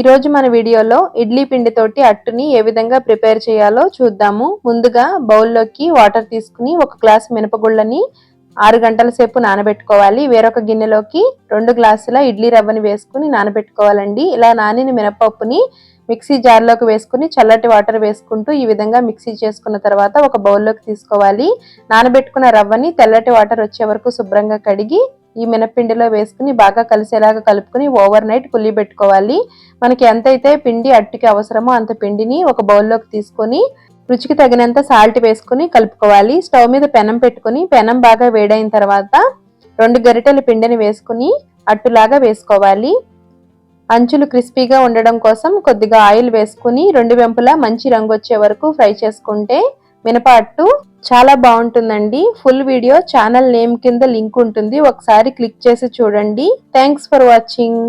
ఈరోజు మన వీడియోలో ఇడ్లీ పిండితోటి అట్టుని ఏ విధంగా ప్రిపేర్ చేయాలో చూద్దాము. ముందుగా బౌల్లోకి వాటర్ తీసుకుని ఒక గ్లాస్ మినపగుళ్ళని ఆరు గంటల సేపు నానబెట్టుకోవాలి. వేరొక గిన్నెలోకి రెండు గ్లాసుల ఇడ్లీ రవ్వని వేసుకుని నానబెట్టుకోవాలండి. ఇలా నానిన మినపప్పుని మిక్సీ జార్లోకి వేసుకుని చల్లటి వాటర్ వేసుకుంటూ ఈ విధంగా మిక్సీ చేసుకున్న తర్వాత ఒక బౌల్లోకి తీసుకోవాలి. నానబెట్టుకున్న రవ్వని తెల్లటి వాటర్ వచ్చే వరకు శుభ్రంగా కడిగి ఈ మినపిండిలో వేసుకుని బాగా కలిసేలాగా కలుపుకుని ఓవర్ నైట్ పుల్లి పెట్టుకోవాలి. మనకి ఎంతైతే పిండి అట్టుకి అవసరమో అంత పిండిని ఒక బౌల్లోకి తీసుకొని రుచికి తగినంత సాల్ట్ వేసుకుని కలుపుకోవాలి. స్టవ్ మీద పెనం పెట్టుకుని పెనం బాగా వేడైన తర్వాత రెండు గరిటెల పిండిని వేసుకుని అట్టులాగా వేసుకోవాలి. అంచులు క్రిస్పీగా ఉండడం కోసం కొద్దిగా ఆయిల్ వేసుకుని రెండు వెంపులా మంచి రంగు వచ్చే వరకు ఫ్రై చేసుకుంటే మినప అట్టు చాలా బాగుంటుందండి. ఫుల్ వీడియో ఛానల్ నేమ్ కింద లింక్ ఉంటుంది. ఒకసారి క్లిక్ చేసి చూడండి. Thanks for watching